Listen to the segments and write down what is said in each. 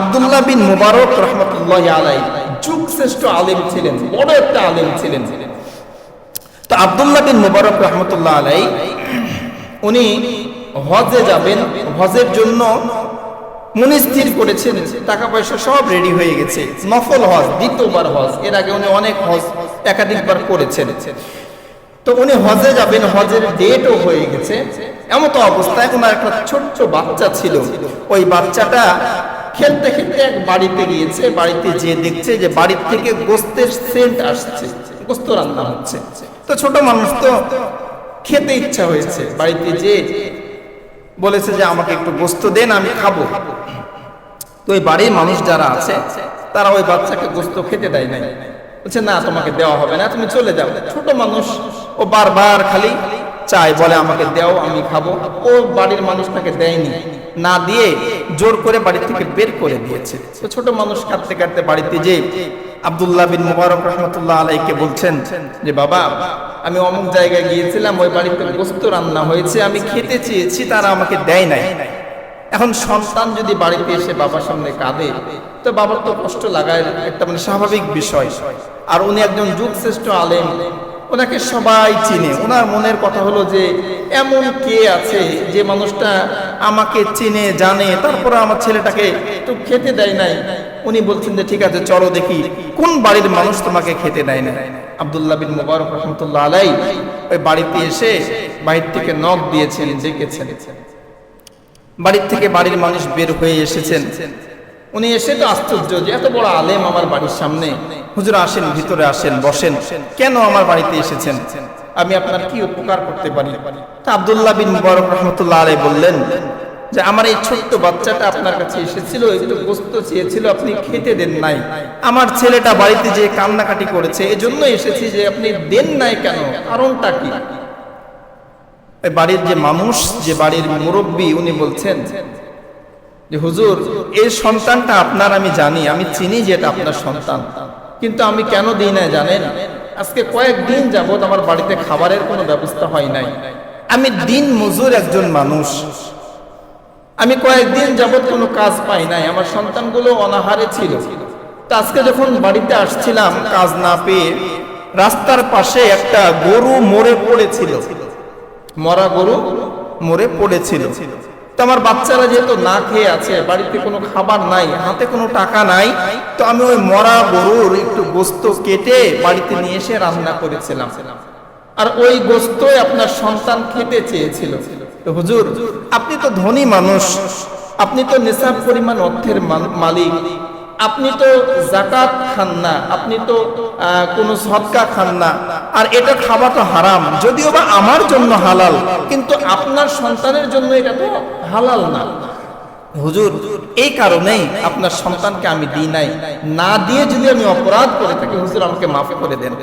আব্দুল্লাহ বিন মুবারক রহমতুল্লাহ আলাই যুগ শ্রেষ্ঠ আলেম ছিলেন, বড় একটা আলেম ছিলেন। তো আব্দুল্লাহ বিন মুবারক রহমতুল্লাহ আলাই উনি হজে যাবেন, হজের জন্য মনে স্থির করেছেন টাকা পয়সা সব রেডি হয়ে গেছে। নফল হজ, দ্বিতীয়বার হজ, এর আগে উনি অনেক হজ একাধিকবার করেছেন। তো উনি হজে যাবেন, হজের ডেটও হয়ে গেছে। এমন অবস্থায় ওনার একটা ছোট্ট বাচ্চা ছিল। ওই বাচ্চাটা খেলতে খেলতে এক বাড়িতে গিয়েছে, বাড়িতে যেয়ে দেখছে যে বাড়ির থেকে গোস্তের সেন্ট আসছে, গোস্ত রান্না হচ্ছে। তো ছোট মানুষ তো খেতে ইচ্ছা হয়েছে, বাড়িতে যে বলেছে যে আমাকে একটু গোস্ত দেন, আমি খাব। তো ওই বাড়ির মানুষ যারা আছে, তারা ওই বাচ্চাকে গোস্ত খেতে দেয় নাই। বলছে, না, তোমাকে দেওয়া হবে না, তুমি চলে যাও। ছোট মানুষ, ও বারবার খালি চায়, বলে, আমাকে দাও, আমি খাব। ও বাড়ির মানুষ তাকে দেয়নি। না দিয়ে জোর করে বাড়ি থেকে বের করে দিয়েছে। ছোট মানুষ কাঁদতে কাঁদতে বাড়িতে যে আবদুল্লাহ বিন মুবারক রহমতুল্লাহ আলাইকে বলছেন যে, বাবা, আমি অমুক জায়গায় গিয়েছিলাম, ওই বাড়িতে গোস্ত রান্না হয়েছে, আমি খেতে চেয়েছি, তারা আমাকে দেয় নাই। এখন সন্তান যদি বাড়িতে এসে বাবার সামনে কাঁদে, তো বাবার তো কষ্ট লাগায়, একটা মানে স্বাভাবিক বিষয়। আর উনি একজন যুগ শ্রেষ্ঠ আলেম। ওনাকে সবাই চিনে। ওনার মনের কথা হলো যে, এমন কে আছে যে মানুষটা আমাকে চিনে, জানে? তারপরে আমার ছেলেটাকে তো খেতে দেয় নাই। উনি বলছেন যে, ঠিক আছে, চলো দেখি, কোন বাড়ির মানুষ তোমাকে খেতে দেয় না আব্দুল্লাহ বিন মুবারক রহমতুল্লাহ আলাই ওই বাড়িতে এসে বাড়ির থেকে নখ দিয়েছেন ডেকেছেন বাড়ির থেকে বাড়ির মানুষ বের হয়ে এসেছেন। উনি এসে তো আশ্চর্য যে এত বড় আলেম আমার বাড়ির সামনে। হুজুর আসেন, ভিতরে আসেন, বসেন। কেন আমার বাড়িতে এসেছেন? আমি আপনার কি উপকার করতে পারি? তা আব্দুল্লাহ বিন মুবারক রহমতুল্লাহ আলাই বললেন যে, আমার এই ছোট্ট বাচ্চাটা আপনার কাছে এসেছিল, একটু গোস্ত চেয়েছিল, আপনি খেতে দেন নাই। আমার ছেলেটা বাড়িতে যে কান্নাকাটি করেছে এজন্য এসেছি যে আপনি দেন নাই কেন? কারণটা কি? বাড়ির যে মানুষ, যে বাড়ির মুরব্বী, উনি বলছেন যে হুজুর এই সন্তানটা আপনার, আমি জানি, আমি চিনি যে এটা আপনার সন্তান। কিন্তু আমি কেন দিই না জানেন? আজকে কয়েকদিন যাবত আমার বাড়িতে খাবারের কোনো ব্যবস্থা হয় নাই। আমি দিন মজুর একজন মানুষ। আমি কয়েকদিন যাবত কোনো কাজ পাই নাই, আমার সন্তানগুলো অনাহারে ছিল। তা আজকে যখন বাড়িতে আসছিলাম, কাজ না পেয়ে রাস্তার পাশে একটা গরু মরে পড়েছিল। মরা গরু মরে পড়েছিল। তো আমার বাচ্চারা যেহেতু না খেয়ে আছে, বাড়িতে কোনো খাবার নাই, হাতে কোনো টাকা নাই, তো আমি ওই মরা গরুর একটু গোস্ত কেটে বাড়িতে নিয়ে এসে রান্না করেছিলাম। আর ওই গোস্তই আপনার সন্তান খেতে চেয়েছিল। হুজুর, আপনি তো ধনী মানুষ, আপনি তো নিসাব পরিমাণ অর্থের মালিক। আপনি তো জাকাত খান না, আপনি তো কোনো সদকা খান না। আর এটা খাওয়া তো হারাম, যদিও বা আমার জন্য হালাল, কিন্তু আপনার সন্তানের জন্য এটা তো হালাল না। হুজুর, এই কারণেই আপনার সন্তানকে আমি দিই নাই। না দিয়ে যদি আমি অপরাধ করে থাকি, হুজুর আমাকে মাফ করে দেন।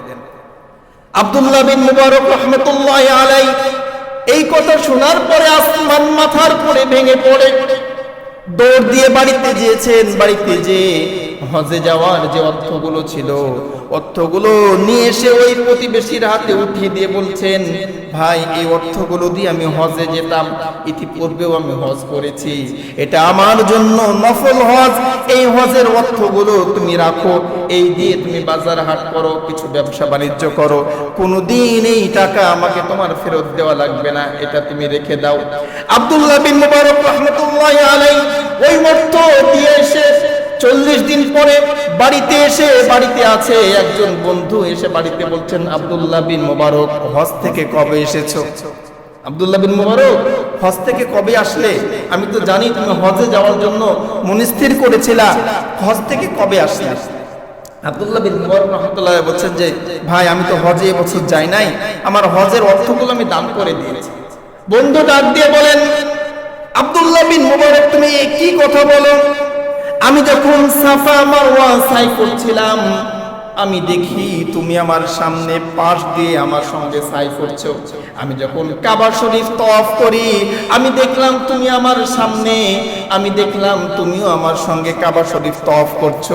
আব্দুল্লাহ বিন মুবারক রহমতুল্লাহ আলাই এই কথা শোনার পরে আসমান মাথার পরে ভেঙে পড়ে। দৌড় দিয়ে বাড়িতে গিয়েছেন বাড়িতে যে হজে যাওয়ার যে অর্থগুলো ছিল, অর্থগুলো নিয়ে এসে ওই প্রতিবেশীর হাতে উঠিয়ে দিয়ে বলছেন, ভাই, এই অর্থগুলো দিয়ে আমি হজে যেতাম, ইতিপূর্বেও আমি হজ করেছি। এটা আমার জন্য নফল হজ। এই হজের অর্থগুলো তুমি রাখো, এই দিয়ে তুমি বাজার হাট করো, কিছু ব্যবসা বাণিজ্য করো। কোনোদিন এই টাকা আমাকে তোমার ফেরত দেওয়া লাগবে না, এটা তুমি রেখে দাও। আব্দুল্লাহ বিন মুবারক রহমতুল্লাহ আলাই ওই অর্থ দিয়ে এসে চল্লিশ দিন পরে বাড়িতে এসে, বাড়িতে আছে একজন বন্ধু, এসে বাড়িতে বলছেন, আব্দুল্লাহ বিন মুবারক, হজ থেকে কবে এসেছ? আব্দুল্লাহ বিন মোবারক, হজ থেকে কবে আসলে? আমি তো জানি তুমি হজে যাওয়ার জন্য মনস্থির করেছিলা, হজ থেকে কবে আসলে? আব্দুল্লাহ বিন মুবারক রহমতুল্লাহ বলছেন যে, ভাই, আমি তো হজে এবছর যাই নাই, আমার হজের অর্থগুলো আমি দান করে দিয়েছি। বন্ধু ডাক দিয়ে বলেন, আব্দুল্লাহ বিন মুবারক, তুমি কি কথা বলো? আমি যখন সাফা মারওয়া সাই করছিলাম আমি দেখি তুমি আমার সামনে পাশ দিয়ে আমার সঙ্গে সাই করছ আমি যখন কাবা শরীফ তফ করি, আমি দেখলাম তুমি আমার সামনে, আমি দেখলাম তুমিও আমার সঙ্গে কাবা শরীফ তফ করছ।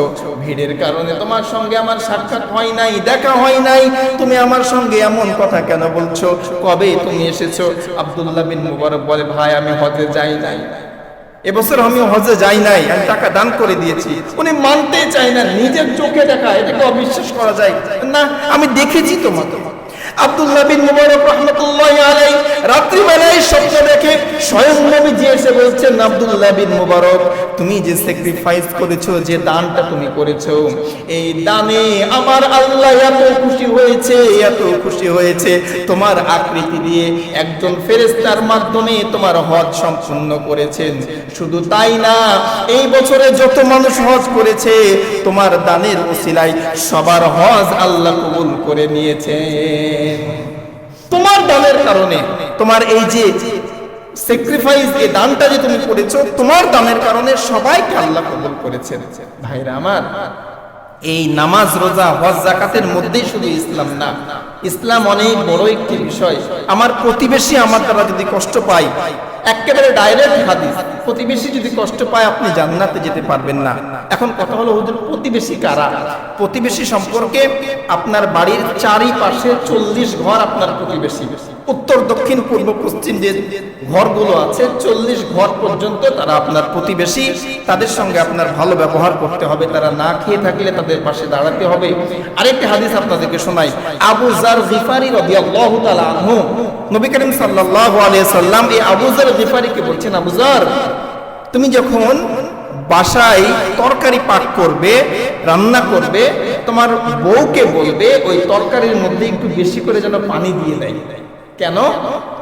ভিড়ের কারণে তোমার সঙ্গে আমার সাক্ষাৎ হয় নাই, দেখা হয় নাই। তুমি আমার সঙ্গে এমন কথা কেন বলছো? কবে তুমি এসেছ? আব্দুল্লাহ বিন মুবারক বলে, ভাই, আমি হজে যাই নাই। এবছর আমি হজে যাই নাই, আমি টাকা দান করে দিয়েছি। উনি মানতে চাই না, নিজের চোখে দেখা, এটাকে অবিশ্বাস করা যায়। না, আমি দেখেছি তোমাকে। আব্দুল্লাহ বিন মুবারক রহমতুল্লাহ আলাই রাত্রিবেলায় স্বপ্ন দেখে স্বয়ং নবীজি এসে বলছেন, আব্দুল্লাহ বিন মুবারক, তুমি যে স্যাক্রিফাইস করেছ, যে দানটা তুমি করেছ, এই দানে আমার আল্লাহ এত খুশি হয়েছে, এত খুশি হয়েছে। তোমার আকৃতি দিয়ে একজন ফেরেস্তার মাধ্যমে তোমার হজ সম্পূর্ণ করেছেন। শুধু তাই না, এই বছরে যত মানুষ হজ করেছে, তোমার দানের ওসিলায় সবার হজ আল্লাহ কবুল করে নিয়েছেন তোমার দানের কারণে, তোমার এই যে স্যাক্রিফাইস এই দানটা যে তুমি করেছ, তোমার দানের কারণে সবাইকে আল্লাহ কবুল করেছেন। ভাইরা আমার, এই নামাজ, রোজা, হজ, জাকাতের মধ্যেই শুধু ইসলাম না, ইসলাম অনেক বড় একটি বিষয়। আমার প্রতিবেশী আমার দ্বারা যদি কষ্ট পায়, একেবারে ডাইরেক্ট হাদিস। প্রতিবেশী যদি কষ্ট পায়, আপনি জান্নাতে যেতে পারবেন না। এখন কথা হলো, হুজুর, প্রতিবেশী কারা? প্রতিবেশী সম্পর্কে আপনার বাড়ির চারিপাশে চল্লিশ ঘর আপনার প্রতিবেশী। উত্তর, দক্ষিণ, পূর্ব, পশ্চিম যে ঘরগুলো আছে, চল্লিশ ঘর পর্যন্ত তারা আপনার প্রতিবেশী। তাদের সঙ্গে আপনার ভালো ব্যবহার করতে হবে। তারা না খেয়ে থাকলে তাদের পাশে দাঁড়াতে হবে। আরেকটি হাদিস আপনাদেরকে শোনাই। আবু জার গিফারি রাদিয়াল্লাহু আনহু, নবী করিম সাল্লাল্লাহু আলাইহি সাল্লাম এই আবু জার গিফারিকে বলছেন, আবু জার তুমি যখন বাসায় তরকারি পাক করবে, রান্না করবে, তোমার বউকে বলবে, ওই তরকারির মধ্যে একটু বেশি করে যেন পানি দিয়ে দেয়। কেন?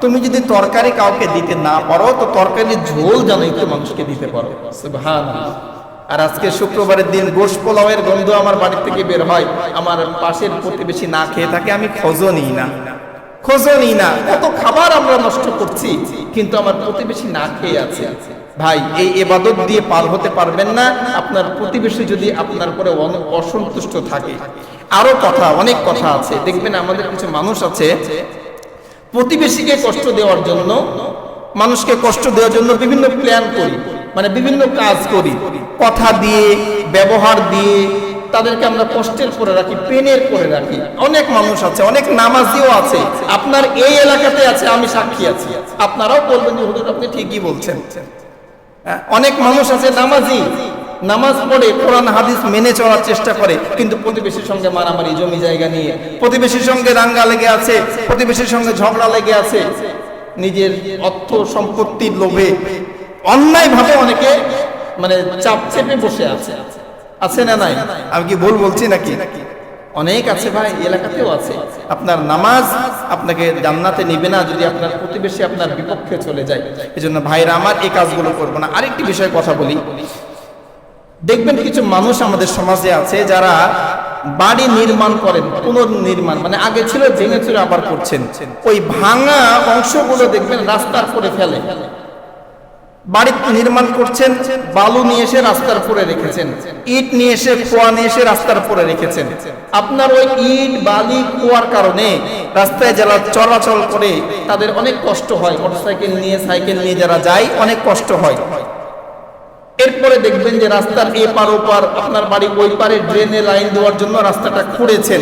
তুমি যদি তরকারি কাউকে দিতে না পারো, তো তরকারির ঝোল যেন একটু মানুষকে দিতে পারো। সুবহানাল্লাহ। আর আজকে শুক্রবারের দিন গোশ পোলাওয়ের গন্ধ আমার বাড়ি থেকে বের হয়। আমার পাশের প্রতিবেশী না খেয়ে থাকে, আমি খোঁজও নিই না। খোঁজও নিই না। কত খাবার আমরা নষ্ট করছি, কিন্তু আমার প্রতিবেশী না খেয়ে আছে। ভাই, এই এবাদত দিয়ে পার হতে পারবেন না। আপনার প্রতিবেশী যদি আপনার পরে অসন্তুষ্ট থাকে। আরও কথা, অনেক কথা আছে। দেখবেন আমাদের কিছু মানুষ আছে, প্রতিবেশীকে কষ্ট দেওয়ার জন্য, মানুষকে কষ্ট দেওয়ার জন্য বিভিন্ন প্ল্যান করি। মানে বিভিন্ন কাজ করি। কথা দিয়ে, ব্যবহার দিয়ে, তাদেরকে আমরা কষ্টের করে রাখি পেনের করে রাখি। অনেক মানুষ আছে, অনেক নামাজিও আছে। আপনার এই এলাকাতে আছে, আমি সাক্ষী আছি। আপনারাও বলবেন যে, হুজুর, আপনি ঠিকই বলছেন। অনেক মানুষ আছে নামাজি, নামাজ পড়ে কোরআন, হাদিস মেনে চলার চেষ্টা করে, কিন্তু প্রতিবেশীর সঙ্গে মারামারি, জমি জায়গা নিয়ে, প্রতিবেশীর সঙ্গে রাঙ্গা লেগে আছে, প্রতিবেশীর সঙ্গে ঝগড়া লেগে আছে, নিজের অর্থ সম্পত্তির লোভে অন্যায় ভাবে অনেকে মানে চাপ চেপে বসে আছে। আছে না নাই? আমি কি ভুল বলছি নাকি? অনেক আছে ভাই এলাকাতেও আছে। আপনার নামাজ আপনাকে জান্নাতে নিবে না যদি আপনার প্রতিবেশী আপনার বিপক্ষে চলে যায়। এই জন্য ভাইরা, আমার এই কাজগুলো করব না। আরেকটি বিষয়ে কথা বলি। দেখবেন কিছু মানুষ আমাদের সমাজে আছে যারা বাড়ি নির্মাণ করেন, পুনর্নির্মাণ মানে আগে ছিল চুরে আবার করছেন। ওই ভাঙা অংশগুলো দেখবেন রাস্তার করে ফেলে। বাড়ি নির্মাণ করছেন, বালু নিয়ে এসে রাস্তার উপরে রেখেছেন, ইট নিয়ে এসে খোয়া নিয়ে এসে রাস্তার উপরে রেখেছেন। আপনার ওই ইট, বালি খোয়ার কারণে রাস্তায় যারা চলাচল করে, তাদের অনেক কষ্ট হয়। মোটরসাইকেল নিয়ে, সাইকেল নিয়ে যারা যায়, অনেক কষ্ট হয়। এরপরে দেখবেন যে রাস্তার এ পার ও পার আপনার বাড়ি ওই পারে ড্রেনে লাইন দেওয়ার জন্য রাস্তাটা খুঁড়েছেন।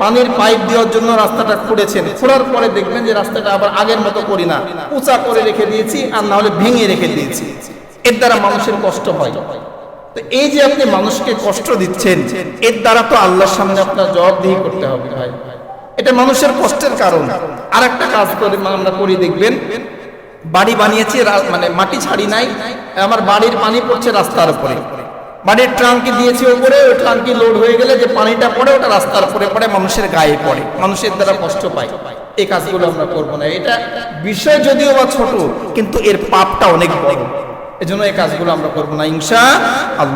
পানির পাইপ দেওয়ার জন্য রাস্তাটা খুঁড়েছেন। খোঁড়ার পরে দেখবেন যে রাস্তাটা আবার আগের মতো করি না। উঁচা করে রেখে দিয়েছি আর না হলে ভেঙে রেখে দিয়েছি। এর দ্বারা মানুষের কষ্ট হয়। তো এই যে আপনি মানুষকে কষ্ট দিচ্ছেন, এর দ্বারা তো আল্লাহর সামনে আপনার জবাবদিহি করতে হবে ভাই। এটা মানুষের কষ্টের কারণ। আর একটা কাজ করে আমরা করি, দেখবেন, বাড়ি বানিয়েছি মানে মাটি ছাড়ি নাই, আমার বাড়ির পানি পড়ছে রাস্তার উপরে। বাড়ির ট্রাঙ্কি দিয়েছে ওপরে, ওই ট্রাঙ্কি লোড হয়ে গেলে যে পানিটা পড়ে, ওটা রাস্তার উপরে পড়ে, মানুষের গায়ে পড়ে। মানুষের দ্বারা কষ্ট পায়। এই কাজগুলো আমরা করব না। এটা বিষয় যদিও বা ছোট, কিন্তু এর পাপটা অনেক বড়। এজন্য এই কাজগুলো আমরা করব না। ইনশা আল্লাহ।